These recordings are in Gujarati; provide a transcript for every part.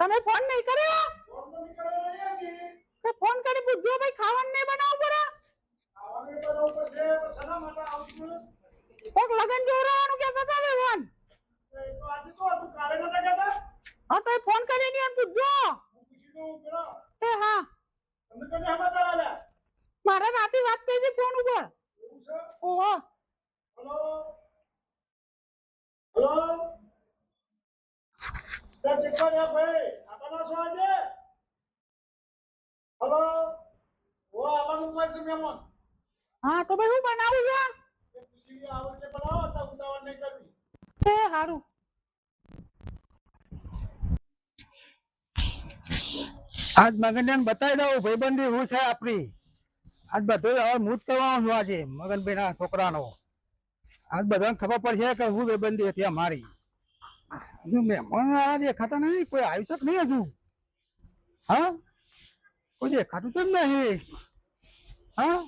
તમે ફોન નહીં કર્યો? તો ફોન કરી પૂછજો ભાઈ, ખાવાનું નહીં બનાવું પડે? કોક લગન જોરાવાનું કહેતા હતા વેવાન તો આજે તો હા, તો ફોન કરીને એમ પૂછજો. પૂછી એ હા. તમને કને સમાચાર આવ્યા મારા રાતે વાત થઈ હતી ફોન ઉપર. ઓહો. Hello hello? રહ્યા ભાઈ છો આજે? હલો? ઓ આવવાનું હોય છે મહેમાન? હા તો ભાઈ હું બનાવું છે એ પૂછી લે આવડ કે બનાવો? તો ઉતાવળ નહીં કરવી. એ સારું આજ મગનને બતાવી દઉં ભાઈબંધી હું છે આપણી. આજ બધું હવે હું જ કરવાનો છું આજે મગનભાઈ ના છોકરાનો. આજ બધાને ખબર પડશે કે હું ભાઈબંધી હતી અમારી. હજુ મહેમાન આ દેખાતા નહીં કોઈ આવ્યું છે કે નહીં હજુ? હા? કોઈ દેખાતું તો જ નહીં. હા?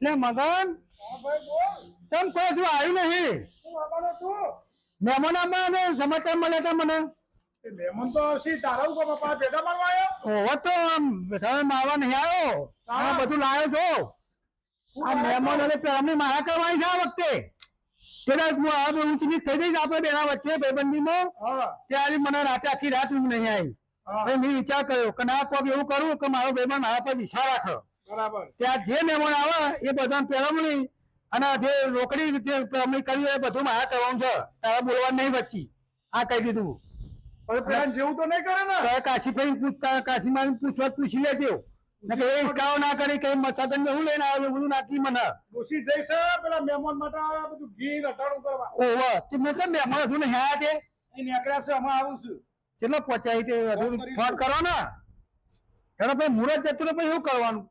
ને મગન ભાઈ કોઈ હજુ આવ્યું નહીં? મહેમાન આમાં ને સમાચાર મળ્યા હતા મને. મહેમાન તો આવશે તારા ઉપર પપ્પા ભેગા મારવા આવ્યો ઓહો તો આમ બેઠા મારવા નહીં આવ્યો આ બધું લાવ્યો છો? આ મહેમાનોને અમે મારા કરવાની છે આ વખતે. પેલા હું આ બહુ ઊંચી નીચ થઈ જઈશ આપણે બેના વચ્ચે ભાઈબંધીમાં. ત્યારે મને રાતે આખી રાત ઊંઘ નહીં આવી. હવે મેં વિચાર કર્યો કે ના કોક એવું કરું કે મારો ભાઈબંધ મારા પર વિચાર રાખો. ત્યાં જે મહેમાન આવે એ બધા પેરમણી અને જે રોકડી જે પેરમણી કરી એ બધું મારા કરવાનું છે. તારા બોલવા નહીં વચ્ચી. આ કહી દીધું. હવે જેવું તો નહીં કરે ને. કાશીભાઈ પૂછતા કાશીમાં પૂછવા પૂછી લેજો. હિસકાઓ ના કરી કઈ ને હું લઈને આવ્યો બધું નાખી મને? ડોસી જઈશ પેલા મહેમાન માટે આ બધું ઘી રટાણું કરવા. ઓહો તે મેં તો મહેમાન હતું ને હેયા તે? એ નીકળ્યા છે અમે આવું છું. કેટલો પહોંચાય તે? ફોન. કરો ને. મુહૂર્ત જતું પછી શું કરવાનું?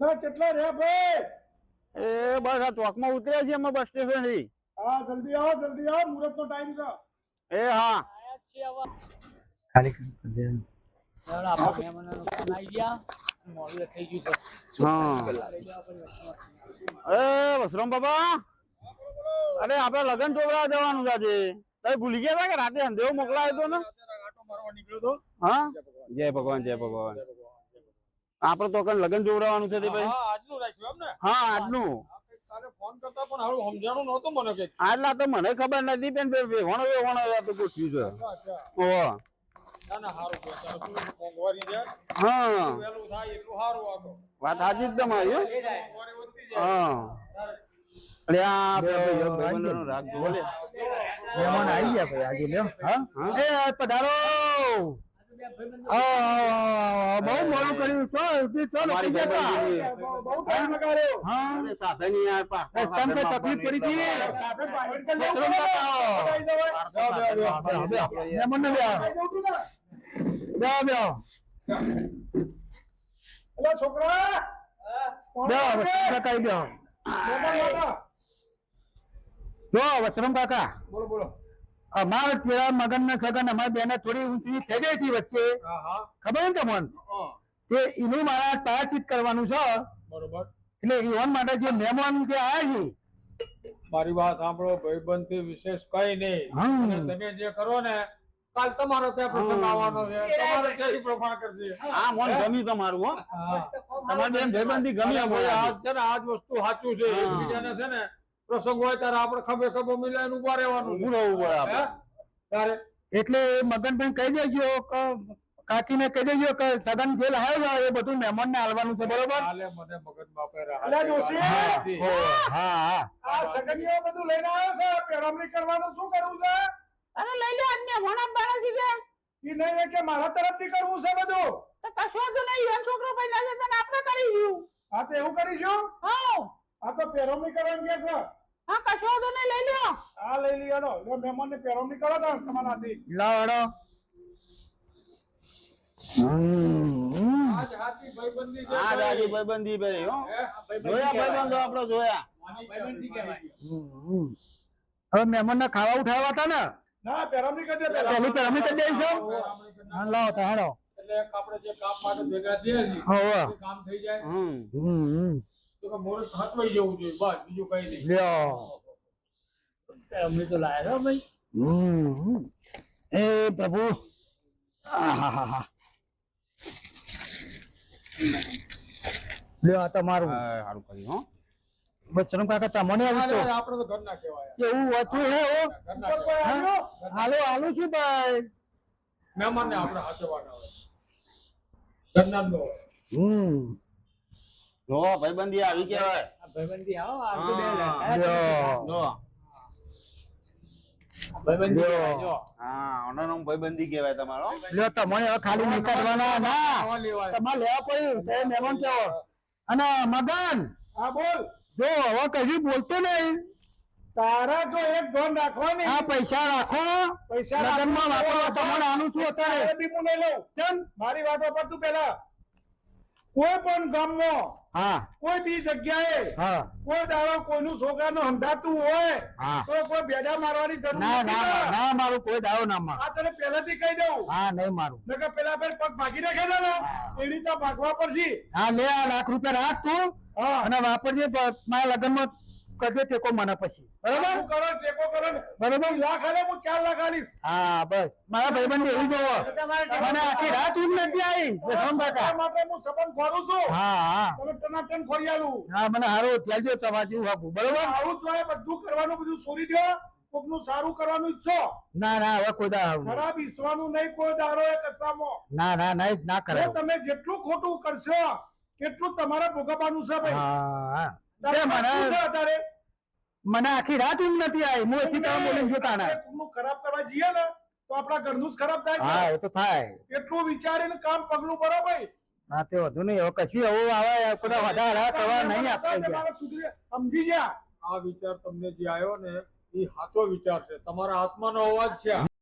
ના કેટલા રહ્યા ભાઈ? એ બસ આ ચોકમાં ઉતર્યા છે અમે બસ સ્ટેશનથી. હા જલ્દી આવો જલ્દી આવો મુહૂર્ત નો ટાઈમ છે. એ હા. ખાલી હા વસરામ બાબા અરે આપડે લગન ચોપડા જવાનું છે આજે. તમે ભૂલી ગયા કે રાતે અંધેરો મોકલાયો હતો ને? હા? જય ભગવાન જય ભગવાન. આપડે તો કઈ લગન જોવડાવવાનું છે ભાઈ. આજનું રાખ્યું એમ ને? હા આજનું. ફોન કરતા પણ સમજાણું નહોતું મને આટલા તો મને ખબર નથી બેન વેવણો વેવણો આ તો ગોઠવ્યું છે. હા વાત હાજી જ તમારી હો. અરે આ રાગ મહેમાન આવી ગયા ભાઈ આજે લ્યો હા હા? એ પધારો. બહુ મોડું કર્યું છો ઊભી જતા. બહુ બહુ ટાઈમ લગાડ્યો હા સાધન ઈ પા- એ તમ તકલીફ પડી હતી સાથે private કરી વસરામ લેવું કાકા આવો. આવી જવાય. બેહો, બેહો. મહેમાનને બેહો. આવી જવું તું ને? બેહો, બેહો. અલા છોકરા. કોણ છે? વસરામ કાકા અહીં બેહો. મોટા મોટા. જો વસરામ કાકા. બોલો બોલો. અમાર પેલા મગન ને સગન અમારી બેને થોડી ઊંચી થઈ ગઈ હતી વચ્ચે. હા હા. ખબર ને તમને? તે એનું મારા તાચિત કરવાનું છે. બરોબર. એટલે ઈવન માટે જે મહેમાન જે આવ્યા છે મારી વાત સાંભળો ભાઈબંધથી વિશેષ કઈ નહીં. તમે જે કરો ને કાલ તમારો ત્યાં પ્રસંગ આવવાનો છે. તમારે ત્યાં પ્રમાણ કરજે આ મન ગમી તમારું હો. હા. તમારી બેન ભાઈબંધી ગમી આજ છે ને આજ વસ્તુ સાચું છે. હા. એકબીજાને છે ને પ્રસંગ હોય ત્યારે આપણે ખભે ખભો મિલાઈને ઊભા રહેવાનું ઉભું રહેવું પડે આપણે. ત્યારે એટલે મગનભાઈ કહી દેજો કે કાકીને કહી દેજો કે સગન જે લાવ્યો છે એ બધું મહેમાન ને હાલવાનું છે બરોબર? મને બાપે હા હા. આ સગનીઓ બધું લઈને આવ્યો છે પેરામણી કરવાનું શું કરવું છે? અરે લઈ લો આજને ભણા બાણા દીધે. ઈ નહીં એ કે મારા તરફથી કરવું છે બધું? તો કશો જ નહીં ઈવન છોકરો પહેલા છે તને આપણે કરી દીધું. હા તો એવું કરીશું હા? આ તો પેરોમી કરવાનું કે છે. હા કશો જ નહીં લઈ લ્યો. હા લઈ લ્યો હેડો. લો મહેમાન ને પેરોમી કરો તો તમારા હાથી લાવો હમ. આજ હાથી ભાઈબંધી છે આ ભાઈ. દાદી ભાઈબંધી ભાઈ હો. જોયા ભાઈબંધો આપણે જોયા. ભાઈબંધી કહેવાય. હવે મહેમાન ને ખાવા ઉઠાવ્યા હતા ને? ના પેરામણી કરી દે પેલા પેરામણી કરી પેરામણી કરી હા લાવો તો હેડો એટલે આપણે જે કામ માટે ભેગા છે કામ થઈ જાય. હમ. તો કે મુહૂર્ત જવું જોઈએ બસ બીજું કઈ નહીં. લ્યો. અમે તો લાયા છો ભાઈ. હમ. એ પ્રભુ. આહાહાહા. લ્યો આ તમારું સારું કર્યું હો. બસ કાકા તમને આવી તો. તો ઘરના કહેવાય. કેવું હતું હે ઓ ઘરના ઉપર કોઈ કહેવાય. આવ્યો? હાલો હાલો છું ભાઈ? મહેમાનને આપણે હાચવવાના હોય. ઘરના નો હમ. જો ભાઈબંધી આવી કહેવાય. ભાઈબંધી ભાઈબંધી કહેવાય તમારો. લ્યો તમને હવે ખાલી નીકળવાના ના. તમારે લેવા પડ્યું તે મહેમાન કેવો? અને મગન? હા બોલ. જો હવે કશું બોલતો નહીં. તારા જો એક ધોન રાખવાની. આ પૈસા રાખો. પૈસા લગ્નમાં રાખો. વાપરવા તમારે આનું શું અત્યારે? બી હું નહીં લઉં. મારી વાત પર તું પેલા કોઈ પણ ગામમાં હા. કોઈ બી જગ્યાએ હા. કોઈ દાડો કોઈનું છોકરાનું હંધાતું હોય હા. તો કોઈ બેડા મારવાની જરૂર ના ના ના મારું કોઈ દાવો ના માં આ તને પહેલાથી કહી દઉં. હા નહીં મારું. નકર પેલા પેલા પગ ભાગી નાખે છે ને એ રીતે ભાગવા પડશે. હા લે આ લાખ રૂપિયા રાખ તું અને વાપરજે મારા મારા લગ્નમાં કરજે ટેકો મને પછી. બરાબર? બરોબર? લાખ આલે હું ચાર લાખ આલીશ. હા બસ. મારા ભાઈબંધ એવું જોવો. મને આખી રાત ઊંઘ નથી આવી. જસવંત કાકા. માટે હું સંબંધ ખોરું છું. હા હા. તમે ટનાટન ખોરી આલું. હા મને હારો ત્યાજો તમારે જેવું આપું. બરોબર? આવું તો બધું કરવાનું બધું છોડી દો. કોકનું સારું કરવાનું ઈચ્છો. ના ના હવે કોઈ દા આવું નહીં. ખરાબ ઈસવાનું નહીં કોઈ દારો એ કસામો ના ના ના ના કરે તમે જેટલું ખોટું કરશો એટલું તમારા ભોગવવાનું છે ભાઈ. હા હા. મને આખી રાત ઊંઘ નથી આવી હું એથી તમે બોલીને જોતા ના ખરાબ કરવા જઈએ ને તો આપણા ઘરનું જ ખરાબ થાય હા એ તો થાય. એટલું વિચારીને કામ પગલું ભરો ભાઈ. હા તે વધુ નહીં હવે કશું એવું આવે બધા વધારા કરવા નહીં આપતા સમજી ગયા. આ વિચાર તમને જે આવ્યો ને એ સાચો વિચાર છે. તમારા આત્માનો અવાજ છે.